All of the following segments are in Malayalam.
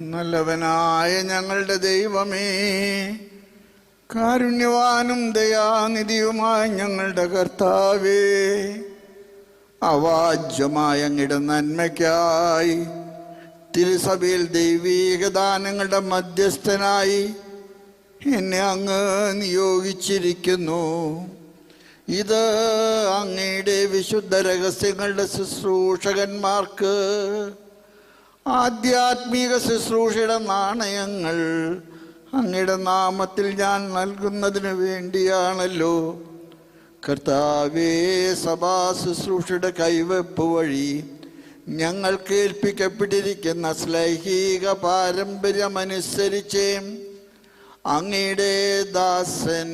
നല്ലവനായ ഞങ്ങളുടെ ദൈവമേ കാരുണ്യവാനും ദയാനിധിയുമായ ഞങ്ങളുടെ കർത്താവേ അവാജ്യമായ അങ്ങയുടെ നന്മയ്ക്കായി തിരുസഭയിൽ ദൈവീക ദാനങ്ങളുടെ മധ്യസ്ഥനായി എന്നെ അങ്ങ് നിയോഗിച്ചിരിക്കുന്നു. ഇത് അങ്ങയുടെ വിശുദ്ധ രഹസ്യങ്ങളുടെ ശുശ്രൂഷകന്മാർക്ക് ആധ്യാത്മിക ശുശ്രൂഷയുടെ നാണയങ്ങൾ അങ്ങയുടെ നാമത്തിൽ ഞാൻ നൽകുന്നതിന് വേണ്ടിയാണല്ലോ. കർത്താവേ സഭാ ശുശ്രൂഷയുടെ കൈവെപ്പ് വഴി ഞങ്ങൾക്ക് ഏൽപ്പിക്കപ്പെട്ടിരിക്കുന്ന ശ്ലൈഹിക പാരമ്പര്യമനുസരിച്ച് അങ്ങയുടെ ദാസൻ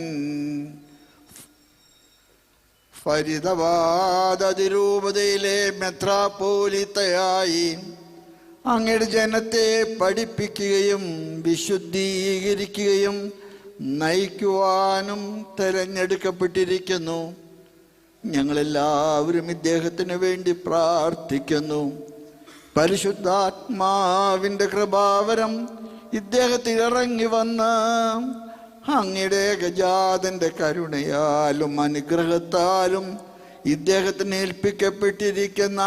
ഫരിതവാദതിരൂപതയിലെ അതിരൂപതയിലെ മെത്രാപ്പോലിത്തയായി അങ്ങയുടെ ജനത്തെ പഠിപ്പിക്കുകയും വിശുദ്ധീകരിക്കുകയും നയിക്കുവാനും തിരഞ്ഞെടുക്കപ്പെട്ടിരിക്കുന്നു. ഞങ്ങളെല്ലാവരും ഇദ്ദേഹത്തിന് വേണ്ടി പ്രാർത്ഥിക്കുന്നു. പരിശുദ്ധാത്മാവിന്റെ കൃപാവരം ഇദ്ദേഹത്തിൽ ഇറങ്ങി വന്ന് അങ്ങയുടെ ഗജാതന്റെ കരുണയാലും അനുഗ്രഹത്താലും ഇദ്ദേഹത്തിന് ഏൽപ്പിക്കപ്പെട്ടിരിക്കുന്ന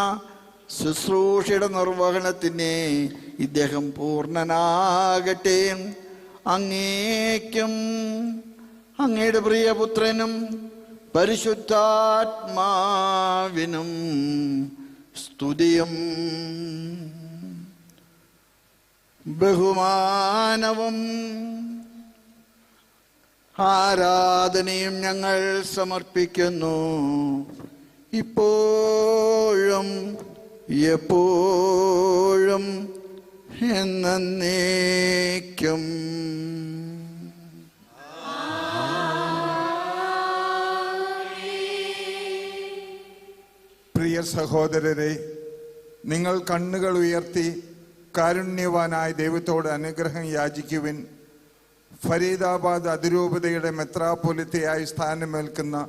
ശുശ്രൂഷയുടെ നിർവഹണത്തിന് ഇദ്ദേഹം പൂർണനാകട്ടെ. അങ്ങേക്കും അങ്ങയുടെ പ്രിയപുത്രനും പരിശുദ്ധാത്മാവിനും സ്തുതിയും. ബഹുമാനവും ആരാധനയും ഞങ്ങൾ സമർപ്പിക്കുന്നു. ഇപ്പോഴും എപ്പോഴും എന്നേക്കും. പ്രിയ സഹോദരരെ നിങ്ങൾ കണ്ണുകൾ ഉയർത്തി കാരുണ്യവാനായ ദൈവത്തോട് അനുഗ്രഹം യാചിക്കുവിൻ. ഫരീദാബാദ് അതിരൂപതയുടെ മെത്രാപൊലിത്തയായി സ്ഥാനമേൽക്കുന്ന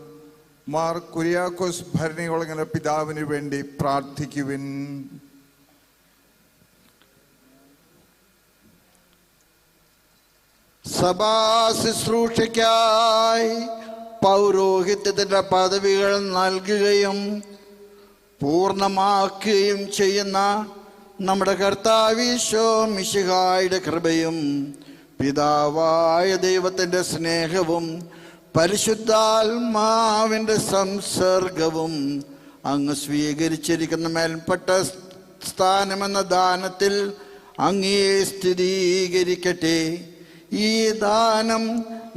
മാർ കുര്യാക്കോസ് ഭരണികുളങ്ങര പിതാവിന് വേണ്ടി പ്രാർത്ഥിക്കുവിൻ. സഭാ ശുശ്രൂഷയ്ക്കായി പൗരോഹിത്യത്തിന്റെ പദവികൾ നൽകുകയും പൂർണമാക്കുകയും ചെയ്യുന്ന നമ്മുടെ കർത്താവീശോ മിശിഹായുടെ കൃപയും പിതാവായ ദൈവത്തിന്റെ സ്നേഹവും പരിശുദ്ധാത്മാവിന്റെ സംസർഗവും അങ്ങ് സ്വീകരിച്ചിരിക്കുന്ന മേൽപ്പെട്ട സ്ഥാനമെന്ന ദാനത്തിൽ അങ്ങേ സ്ഥിരീകരിക്കട്ടെ. ഈ ദാനം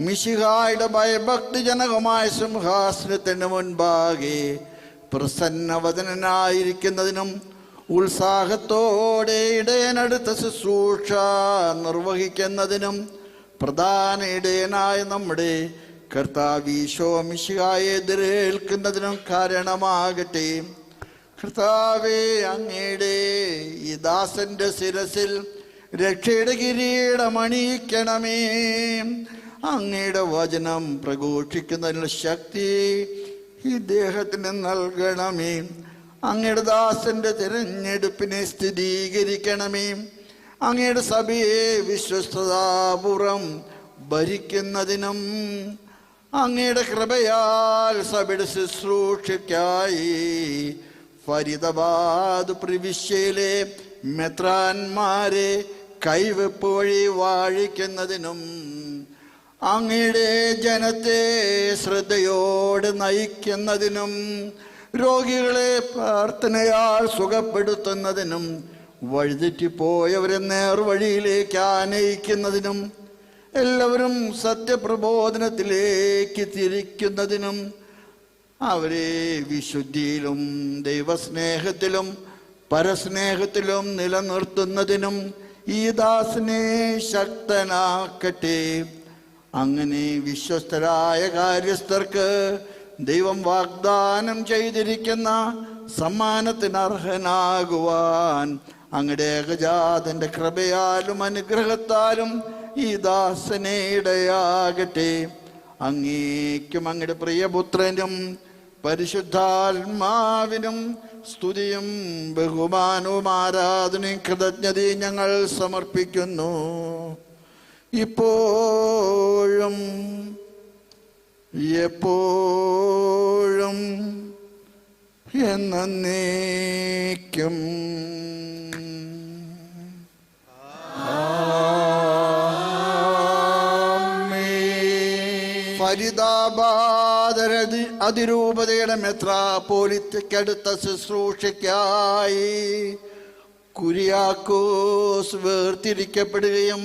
മിശിഹായുടെ ഭയഭക്തിജനകമായ സിംഹാസനത്തിന് മുൻപാകെ പ്രസന്നവദനായിരിക്കുന്നതിനും ഉത്സാഹത്തോടെ ഇടയനടുത്ത ശുശ്രൂഷ നിർവഹിക്കുന്നതിനും പ്രധാന ഇടയനായ നമ്മുടെ കർത്താവീശോ മിശിഹായെ എതിരേൽക്കുന്നതിനും കാരണമാകട്ടെ. കർത്താവേ അങ്ങയുടെ ഈ ദാസന്റെ ശിരസിൽ രക്ഷയുടെ കിരീടമണിയിക്കണമേ. അങ്ങയുടെ വചനം പ്രഘോഷിക്കുന്നതിനുള്ള ശക്തി ഈ ദേഹത്തിന് നൽകണമേ. അങ്ങയുടെ ദാസന്റെ തിരഞ്ഞെടുപ്പിനെ സ്ഥിരീകരിക്കണമേ. അങ്ങയുടെ സഭയെ വിശ്വസ്തതാപൂർവം ഭരിക്കുന്നതിനും അങ്ങയുടെ കൃപയാൽ സബിട് ശുശ്രൂഷയ്ക്കായി ഫരിദബാദ് പ്രവിശ്യയിലെ മെത്രാന്മാരെ കൈവെപ്പ് വഴി വാഴിക്കുന്നതിനും അങ്ങയുടെ ജനത്തെ ശ്രദ്ധയോടെ നയിക്കുന്നതിനും രോഗികളെ പ്രാർത്ഥനയാൽ സുഖപ്പെടുത്തുന്നതിനും വഴിതെറ്റിപ്പോയവരെ നേർവഴിയിലേക്ക് ആനയിക്കുന്നതിനും എല്ലാവരും സത്യപ്രബോധനത്തിലേക്ക് തിരിക്കുന്നതിനും അവരെ വിശുദ്ധിയിലും ദൈവസ്നേഹത്തിലും പരസ്നേഹത്തിലും നിലനിർത്തുന്നതിനും ഈ ദാസിനെ ശക്തനാക്കട്ടെ. അങ്ങനെ വിശ്വസ്തരായ കാര്യസ്ഥർക്ക് ദൈവം വാഗ്ദാനം ചെയ്തിരിക്കുന്ന സമ്മാനത്തിന് അർഹനാകുവാൻ അങ്ങയുടെ ഏകജാതന്റെ കൃപയാലും അനുഗ്രഹത്താലും ഈ ദാസനെ ഇടയാകട്ടെ അങ്ങേക്കും അങ്ങയുടെ പ്രിയപുത്രനും പരിശുദ്ധാത്മാവിനും സ്തുതിയും ബഹുമാനവും ആരാധനയും കൃതജ്ഞതയും ഞങ്ങൾ സമർപ്പിക്കുന്നു. ഇപ്പോഴും എപ്പോഴും എന്നേക്കും. ഫരിദാബാദരതി അതിരൂപതയുടെ മെത്രാപോലിത്തക്കടുത്ത ശുശ്രൂഷയ്ക്കായി കുര്യാക്കോസ് വേർതിരിക്കപ്പെടുകയും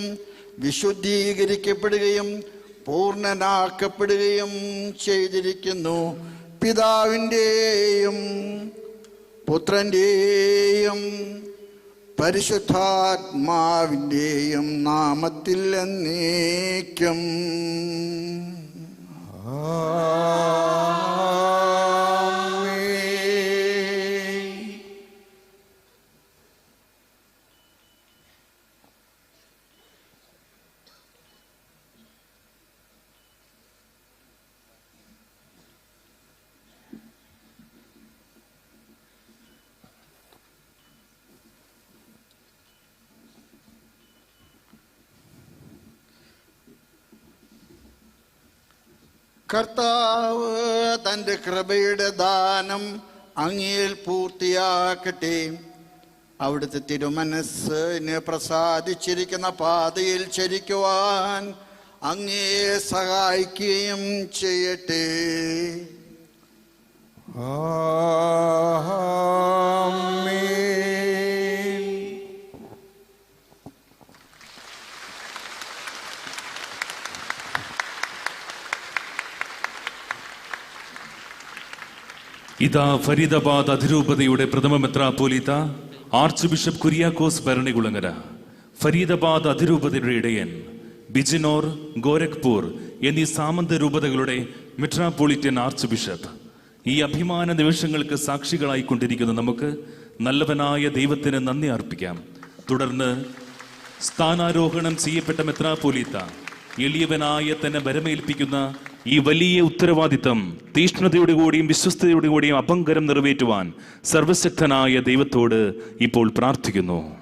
വിശുദ്ധീകരിക്കപ്പെടുകയും പൂർണനാക്കപ്പെടുകയും ചെയ്തിരിക്കുന്നു. പിതാവിന്റെയും പുത്രന്റെയും പരിശുദ്ധാത്മാവിന്റെയും നാമത്തിൽ എന്നേക്കും. കർത്താവ് തന്റെ കൃപയുടെ ദാനം അങ്ങയിൽ പൂർത്തിയാക്കട്ടെ. അവിടുത്തെ തിരുമനസ്സിന് പ്രസാദിച്ചിരിക്കുന്ന പാതയിൽ ചരിക്കുവാൻ അങ്ങേ സഹായിക്കുകയും ചെയ്യട്ടെ. ആമേൻ ഇതാ ഫരീദാബാദ് അതിരൂപതയുടെ പ്രഥമ മെത്രാപ്പോലീത്ത ആർച്ച് ബിഷപ്പ് കുര്യാക്കോസ് ഭരണികുളങ്ങര ഫരീദാബാദ് അതിരൂപതയുടെ ഇടയൻ ബിജിനോർ ഗോരഖ്പൂർ എന്നീ സാമന്ത രൂപതകളുടെ മെട്രാപ്പോളിറ്റൻ ആർച്ച് ബിഷപ്പ് ഈ അഭിമാന നിമിഷങ്ങൾക്ക് സാക്ഷികളായിക്കൊണ്ടിരിക്കുന്ന നമുക്ക് നല്ലവനായ ദൈവത്തിന് നന്ദി അർപ്പിക്കാം. തുടർന്ന് സ്ഥാനാരോഹണം ചെയ്യപ്പെട്ട മെത്രാപ്പോലീത്ത എളിയവനായ തന്നെ വരമേൽപ്പിക്കുന്ന ഈ വലിയ ഉത്തരവാദിത്തം തീഷ്ണതയോടു കൂടിയും വിശ്വസ്തയോടു കൂടിയും അപങ്കരം നിറവേറ്റുവാൻ സർവശക്തനായ ദൈവത്തോട് ഇപ്പോൾ പ്രാർത്ഥിക്കുന്നു.